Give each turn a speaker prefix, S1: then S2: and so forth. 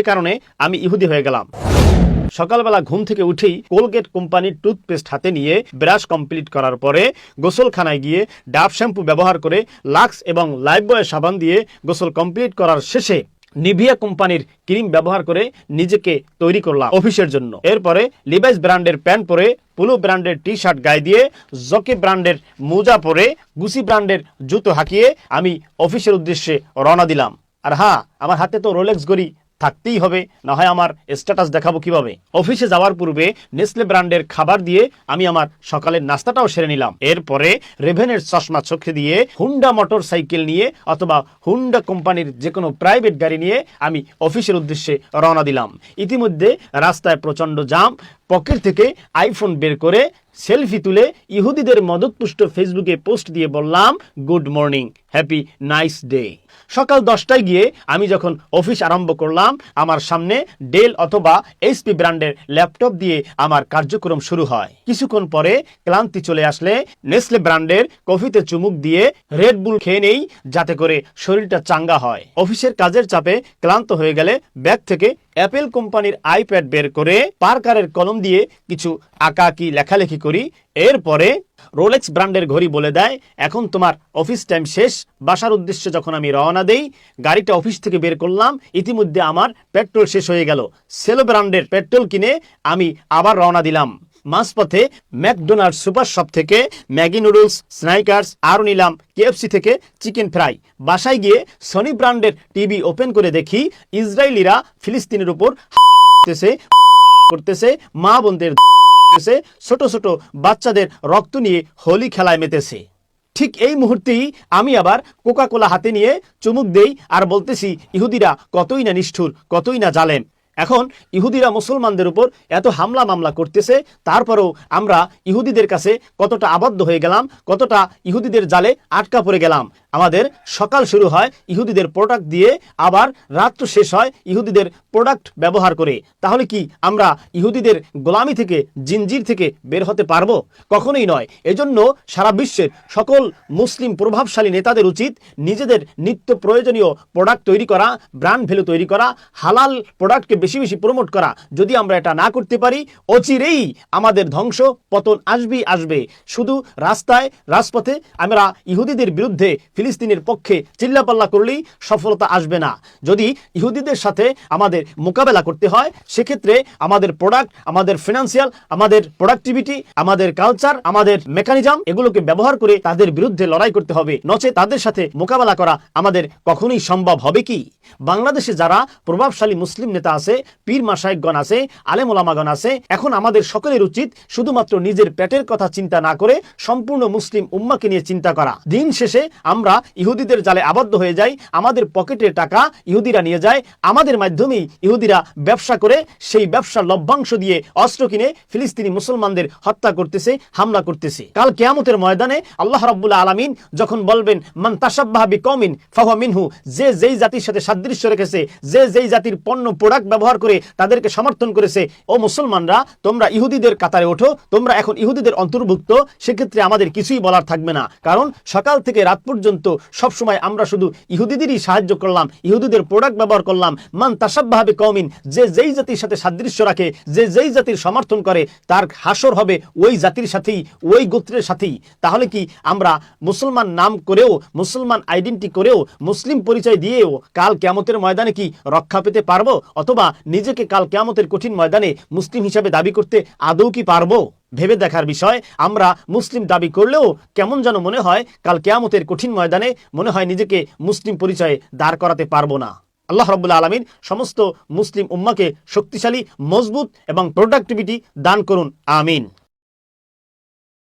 S1: এ কারণে আমি ইহুদি হয়ে গেলাম। সকালবেলা ঘুম থেকে উঠেই কোলগেট কোম্পানির টুথপেস্ট হাতে নিয়ে ব্রাশ কমপ্লিট করার পরে গোসলখানায় গিয়ে ডাব শ্যাম্পু ব্যবহার করে লাক্স এবং লাইফবয় সাবান দিয়ে গোসল কমপ্লিট করার শেষে নিভিয়া কোম্পানির ক্রিম ব্যবহার করে নিজেকে তৈরি করলাম অফিসের জন্য। এরপরে লিভাইস ব্র্যান্ডের প্যান্ট পরে পুলো ব্র্যান্ডের টি শার্ট গায়ে দিয়ে জকি ব্র্যান্ডের মোজা পরে গুসি ব্র্যান্ডের জুতো হাঁকিয়ে আমি অফিসের উদ্দেশ্যে রওনা দিলাম। আর হ্যাঁ আমার হাতে তো রোলেক্স গড়ি থাকতেই হবে, না হয় আমার স্ট্যাটাস দেখাবো কীভাবে। অফিসে যাওয়ার পূর্বে নেসলে ব্র্যান্ডের খাবার দিয়ে আমি আমার সকালের নাস্তাটাও সেরে নিলাম। এরপরে রেভেনের চশমা চোখে দিয়ে হুন্ডা মোটর সাইকেল নিয়ে অথবা হুন্ডা কোম্পানির যে কোনো প্রাইভেট গাড়ি নিয়ে আমি অফিসের উদ্দেশ্যে রওনা দিলাম। ইতিমধ্যে রাস্তায় প্রচণ্ড জাম পকেট থেকে আইফোন বের করে সেলফি তুলে ইহুদিদের মদতপুষ্ট ফেসবুকে পোস্ট দিয়ে বললাম good morning happy nice day সকাল দশটায় গিয়ে আমি যখন অফিস আরম্ভ করলাম, আমার সামনে ডেল অথবা এইচপি ব্র্যান্ডের ল্যাপটপ দিয়ে আমার কার্যক্রম শুরু হয়। কিছুক্ষণ পরে ক্লান্তি চলে আসলে নেসলে ব্র্যান্ডের কফিতে চুমুক দিয়ে রেড বুল খেয়ে নেই, যাতে করে শরীরটা চাঙ্গা হয়। অফিসের কাজের চাপে ক্লান্ত হয়ে গেলে ব্যাগ থেকে অ্যাপেল কোম্পানির আইপ্যাড বের করে পার্কারের কলম দিয়ে কিছু আঁকাকি লেখালেখি করি। এরপরে রোলেক্স ব্র্যান্ডের ঘড়ি বলে দেয়, এখন তোমার অফিস টাইম শেষ, বাসার উদ্দেশ্যে যখন আমি রওনা দেই, গাড়িটা অফিস থেকে বের করলাম, ইতিমধ্যে আমার পেট্রোল শেষ হয়ে গেল। সেলো ব্র্যান্ডের পেট্রোল কিনে আমি আবার রওনা দিলাম। মাঝপথে ম্যাকডোনাল্ড সুপার শপ থেকে, ম্যাগি নুডলস, স্নাইকার্স, আরও নিলাম। কেএফসি থেকে চিকেন ফ্রাই। বাসায় গিয়ে সনি ব্র্যান্ডের টিভি ওপেন করে দেখি, ইসরায়েলিরা ফিলিস্তিনের উপর করতেছে, মা বোনদের করতেছে ছোট ছোট বাচ্চাদের রক্ত নিয়ে হোলি খেলায় মেতেছে। ঠিক এই মুহূর্তেই আমি আবার কোকা কোলা হাতে নিয়ে চুমুক দেই আর বলতেছি, ইহুদিরা কতই না নিষ্ঠুর, কতই না জালেম। এখন ইহুদিরা মুসলমানদের উপর এত হামলা মামলা করতেছে, তারপরেও আমরা ইহুদিদের কাছে কতটা আবদ্ধ হয়ে গেলাম, কতটা ইহুদিদের জালে আটকা পড়ে গেলাম। আমাদের সকাল শুরু হয় ইহুদিদের প্রোডাক্ট দিয়ে, আবার রাত্র শেষ হয় ইহুদিদের প্রোডাক্ট ব্যবহার করে। তাহলে কি আমরা ইহুদিদের গোলামি থেকে জিনজির থেকে বের হতে পারব? কখনোই নয়। এজন্য সারা বিশ্বের সকল মুসলিম প্রভাবশালী নেতাদের উচিত নিজেদের নিত্য প্রয়োজনীয় প্রোডাক্ট তৈরি করা ব্র্যান্ড ভ্যালু তৈরি করা, হালাল প্রোডাক্টকে বেশি বেশি প্রমোট করা। যদি আমরা এটা না করতে পারি, অচিরেই আমাদের ধ্বংস পতন আসবেই আসবে। শুধু রাস্তায়, রাজপথে আমরা ইহুদিদের বিরুদ্ধে ফিলিস্তিনের পক্ষে চিল্লাপাল্লা করলেই সফলতা আসবে না। যদি ইহুদিদের সাথে আমাদের মোকাবেলা করতে হয়, সেক্ষেত্রে আমাদের প্রোডাক্ট আমাদের ফিনান্সিয়াল আমাদের প্রোডাক্টিভিটি আমাদের কালচার আমাদের মেকানিজম এগুলোকে ব্যবহার করে তাদের বিরুদ্ধে লড়াই করতে হবে। নচে তাদের সাথে মোকাবেলা করা আমাদের কখনোই সম্ভব হবে কি? বাংলাদেশে যারা প্রভাবশালী মুসলিম নেতা আছে, পীর মাসায়কগণ আছে, আলেম ওলামাগণ আছে, এখন আমাদের সকলের উচিত শুধুমাত্র নিজের পেটের কথা চিন্তা না করে সম্পূর্ণ মুসলিম উম্মাকে নিয়ে চিন্তা করা। দিন শেষে আমরা ইহুদিদের জালে আবদ্ধ হয়ে যাই আমাদের পকেটের টাকা ইহুদিরা নিয়ে যায়, আমাদের মাধ্যমেই ইহুদিরা ব্যবসা করে, সেই ব্যবসার লভ্যাংশ দিয়ে অস্ত্র কিনে ফিলিস্তিনি মুসলমানদের হত্যা করতেছে, হামলা করতেছে। কাল কেয়ামতের ময়দানে আল্লাহ রাব্বুল আলামিন যখন বলবেন, মান তাসাব্বাহাবি কমিন ফাহুয়া মিনহু যে যেই জাতির সাথে সাদৃশ্য রেখেছে, যে যেই জাতির পণ্য প্রোডাক্ট ব্যবহার করে তাদেরকে সমর্থন করেছে, ও মুসলমানরা, তোমরা ইহুদিদের কাতারে ওঠো, তোমরা এখন ইহুদিদের অন্তর্ভুক্ত, সেক্ষেত্রে আমাদের কিছুই বলার থাকবে না। কারণ সকাল থেকে রাত পর্যন্ত সব সময় আমরা শুধু ইহুদিদেরই সাহায্য করলাম, ইহুদিদের প্রোডাক্ট ব্যবহার করলাম। মান তাসাব্বাহাবি কমিন যে যেই জাতির সাথে সাদৃশ্য রাখে, যে যেই জাতির সমর্থন করে, তার হাসর হবে ওই জাতির সাথেই, ওই গোত্রের সাথেই। তাহলে কি আমরা মুসলমান নাম করেও, মুসলমান আইডেন্টি করেও, মুসলিম পরিচয় দিয়েও কাল কেয়ামতের ময়দানে কি রক্ষা পেতে পারব? অথবা নিজেকে কাল কেয়ামতের কঠিন ময়দানে মুসলিম হিসাবে দাবি করতে আদৌ কি পারব? ভেবে দেখার বিষয়। আমরা মুসলিম দাবি করলেও কেমন যেন মনে হয়, কাল কেয়ামতের কঠিন ময়দানে মনে হয় নিজেকে মুসলিম পরিচয়ে দাঁড় করাতে পারব না। আল্লাহ রবুল্লা আলমিন সমস্ত মুসলিম উম্মাকে শক্তিশালী, মজবুত এবং প্রোডাক্টিভিটি দান করুন। আমিন।